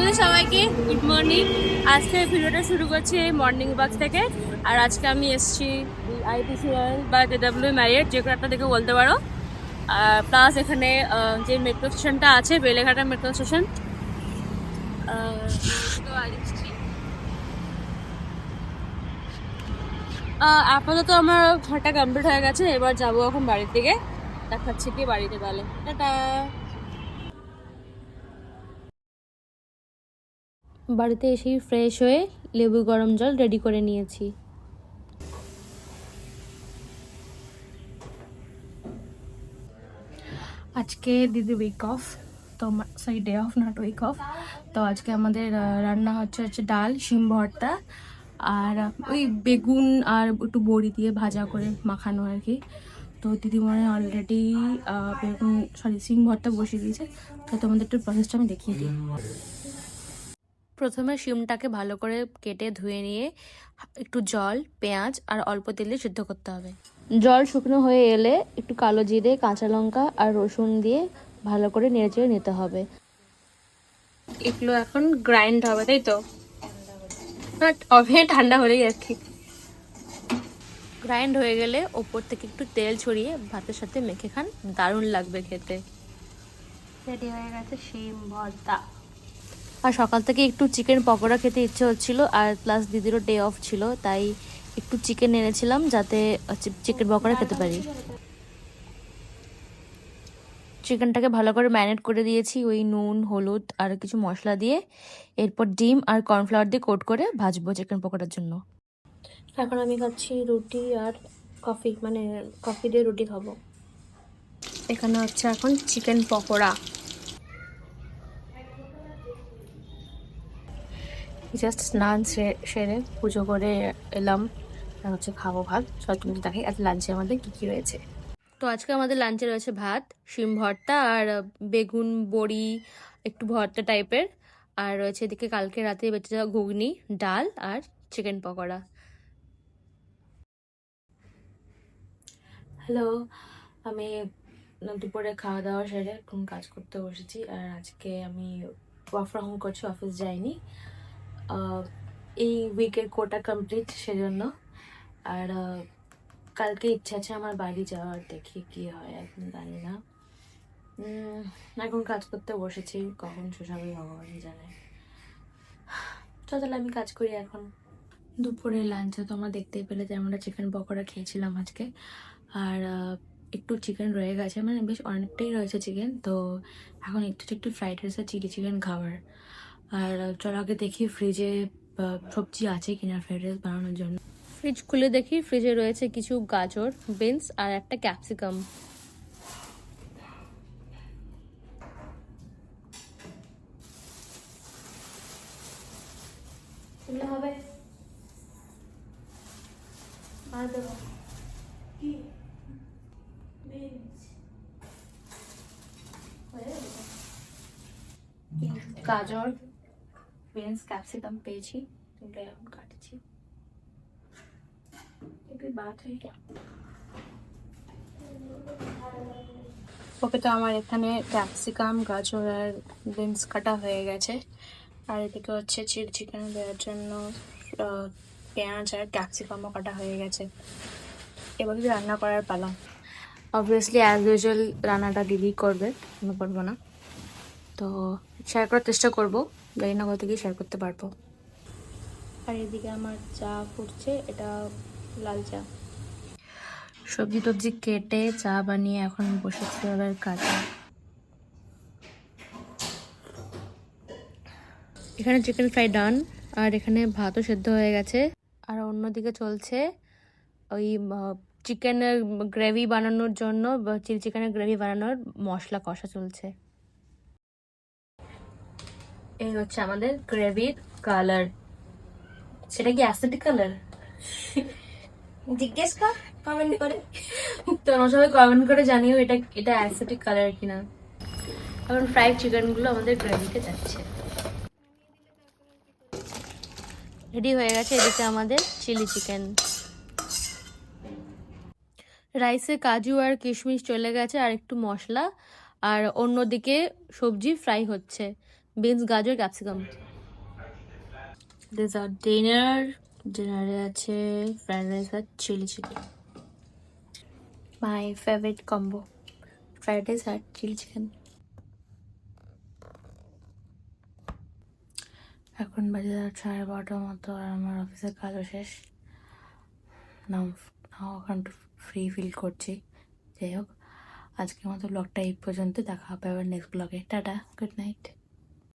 Hello সবাইকে good morning আজকে ভিডিওটা শুরু করছি এই মর্নিং ওয়াক থেকে। আর আজকে আমি এসেছি আইটিসি বা জেডাব্লিউ ম্যারিয়েট যে কোনো একটা থেকে বলতে পারো। প্লাস এখানে যে মেট্রো স্টেশনটা আছে, বেলেঘাটা মেট্রো স্টেশন আপাতত আমার ঘরটা কমপ্লিট হয়ে গেছে, এবার যাব এখন বাড়ির দিকে। দেখাচ্ছি কি বাড়িতে তাহলে। টাটা। বাড়িতে এসেই ফ্রেশ হয়ে লেবু গরম জল রেডি করে নিয়েছি। আজকে দিদি উইক অফ তো sorry day off not week off তো আজকে আমাদের রান্না হচ্ছে হচ্ছে ডাল, শিম ভর্তা, আর ওই বেগুন আর একটু বড়ি দিয়ে ভাজা করে মাখানো আর কি। তো দিদিমণি অলরেডি বেগুন সরি শিম ভর্তা বসিয়ে দিয়েছে। তো তোমাদের একটু প্রসেসটা আমি দেখিয়ে দিই। প্রথমে শিমটাকে ভালো করে কেটে ধুয়ে নিয়ে একটু জল পেঁয়াজ আর অল্প তেলে সিদ্ধ করতে হবে। জল শুকনো হয়ে এলে একটু কালো জিরে কাঁচা লঙ্কা আর রসুন দিয়ে ভালো করে নেড়েচেড়ে নিতে হবে। এগুলো এখন গ্রাইন্ড হবে তাই তো? ওভেন ঠান্ডা হলেই আর কি। গ্রাইন্ড হয়ে গেলে ওপর থেকে একটু তেল ছড়িয়ে ভাতের সাথে মেখে খান। দারুণ লাগবে খেতে। রেডি হয়ে গেছে শিম ভর্তা। আর সকাল থেকে একটু চিকেন পকোড়া খেতে ইচ্ছে হচ্ছিল আর প্লাস দিদিরও ডে অফ ছিল তাই একটু চিকেন এনেছিলাম যাতে চিকেন পকোড়া খেতে পারি। চিকেনটাকে ভালো করে ম্যারিনেট করে দিয়েছি ওই নুন হলুদ আর কিছু মশলা দিয়ে। এরপর ডিম আর কর্নফ্লাওয়ার দিয়ে কোট করে ভাজবো চিকেন পকোড়ার জন্য। এখন আমি খাচ্ছি রুটি আর কফি মানে কফি দিয়ে রুটি খাব। এখানে হচ্ছে এখন চিকেন পকোড়া। জাস্ট স্নান সেরে পুজো করে এলাম। হচ্ছে খাব ভাত। চল তুমি দেখাই আজ লাঞ্চে আমাদের কী কী রয়েছে। তো আজকে আমাদের লাঞ্চে রয়েছে ভাত, শিম ভর্তা আর বেগুন, বড়ি, একটু ভর্তা টাইপের আর রয়েছে এদিকে কালকে রাতে বেঁচে যাওয়া ঘুগনি, ডাল আর চিকেন পকোড়া। হ্যালো আমি দুপুরে খাওয়া দাওয়া সেরে এখন কাজ করতে বসেছি। আর আজকে আমি ওয়ার্ক ফ্রম হোম করছি অফিস যাইনি। এই উইকের কোটা কমপ্লিট সেজন্য। আর কালকে ইচ্ছা আছে আমার বাড়ি যাওয়ার, দেখি কি হয়, এখন জানি না। এখন কাজ করতে বসেছি, কখন হবে ভগবান জানে। তাহলে আমি কাজ করি এখন। দুপুরে লাঞ্চে তোমরা দেখতেই পেলে যে আমরা চিকেন পকোড়া খেয়েছিলাম আজকে। আর একটু চিকেন রয়ে গেছে মানে বেশ অনেকটাই রয়েছে চিকেন তো এখন একটু একটু ফ্রাইড রাইস আর চিলি চিকেন খাবার। আর চলো আগে দেখি ফ্রিজে সবজি আছে কিনা ফ্রাইড রাইস বানানোর জন্য। ফ্রিজ খুলে দেখি ফ্রিজে রয়েছে কিছু গাজর বিনস আর একটা ক্যাপসিকাম হবে? আর দেবো। গাজর। বিনস ক্যাপসিকাম পেয়েছি এখন কাটছি একটু বাদ হয়ে গেল ওকে তো আমার এখানে ক্যাপসিকাম গাজর আর বিনস কাটা হয়ে গেছে আর এদিকে হচ্ছে চিলি চিকেন দেওয়ার জন্য পেঁয়াজ আর ক্যাপসিকামও কাটা হয়ে গেছে এবার কি রান্না করার পালা অবভিয়াসলি অ্যাজ ইউজুয়াল রান্নাটা দিদি করবে আমি করব না তো শেয়ার করার চেষ্টা করব জানি না কত গিয়ে শেয়ার করতে পারব। আর এদিকে আমার চা ফুটছে এটা লাল চা। সবজি টবজি কেটে চা বানিয়ে এখন বসেছি এবার কাজে। এখানে চিকেন ফ্রাই ডান আর এখানে ভাতও সেদ্ধ হয়ে গেছে। আর অন্যদিকে চলছে ওই চিকেনের গ্রেভি বানানোর জন্য চিলি চিকেনের গ্রেভি বানানোর মশলা কষা চলছে। এই হচ্ছে আমাদের গ্রেভির কালার। সেটা কি অ্যাসিডিক কালার জিজ্ঞেস কর কমেন্ট করে। তোমরা সবাই কমেন্ট করে জানিও এটা এটা অ্যাসিডিক কালার কিনা। এখন ফ্রাইড চিকেনগুলো আমাদের গ্রেভিতে যাচ্ছে। রেডি হয়ে গেছে এদিকে আমাদের চিলি চিকেন রাইসে কাজু আর কিশমিশ চলে গেছে আর একটু মশলা। আর অন্যদিকে সবজি ফ্রাই হচ্ছে। বিনস, গাজর, ক্যাপসিকাম। আর ডিনার ডিনারে আছে fried rice R chilli chicken my favourite combo fried rice R chilli chicken এখন বাজে সাড়ে বারোটার মতো, আর আমার অফিসের কাজও শেষ। নাও এখন একটু ফ্রি ফিল করছি। যাই হোক, আজকের মতো ব্লগটা এই পর্যন্ত দেখা হবে আবার নেক্সট ব্লগে টাটা গুড নাইট